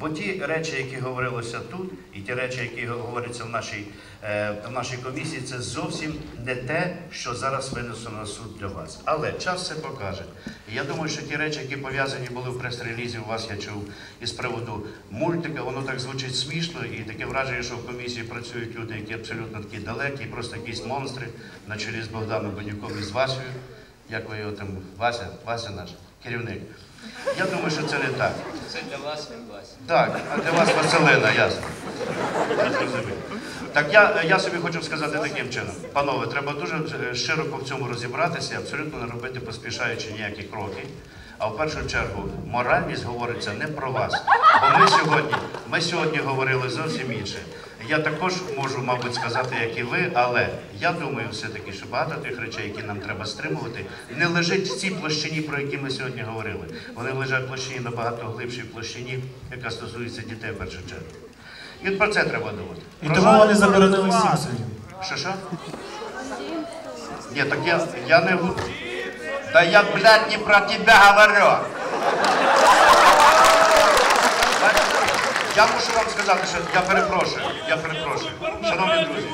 Бо ті речі, які говорилося тут, і ті речі, які говоряться в нашій, е, в нашій комісії, це зовсім не те, що зараз винесено на суд для вас. Але час це покаже. Я думаю, що ті речі, які пов'язані були в прес-релізі, у вас я чув із приводу мультика, воно так звучить смішно, і таке враження, що в комісії працюють люди, які абсолютно такі далекі, просто якісь монстри на чолі з Богданом Бонюком і з Васею. Як ви його там, Вася, Вася наш керівник. Я думаю, що це не так. Це для вас, Василь. Так, а для вас Василина, ясно. Так я, я собі хочу сказати таким чином. Панове, треба дуже е, широко в цьому розібратися, і абсолютно не робити поспішаючи ніякі кроки. А в першу чергу моральність говориться не про вас. Бо ми сьогодні, ми сьогодні говорили зовсім інше. Я також можу, мабуть, сказати, як і ви, але я думаю все-таки, що багато тих речей, які нам треба стримувати, не лежить в цій площині, про які ми сьогодні говорили. Вони лежать в площині набагато глибшій площині, яка стосується дітей в першу чергу. І от про це треба думати. І Про тому вони заборонили Сімпсонів. Що що? Ні, так я, я не Да я, блядь, не про тебя говорю. Я мушу вам сказати, що я перепрошую, я перепрошую. Шановні друзі,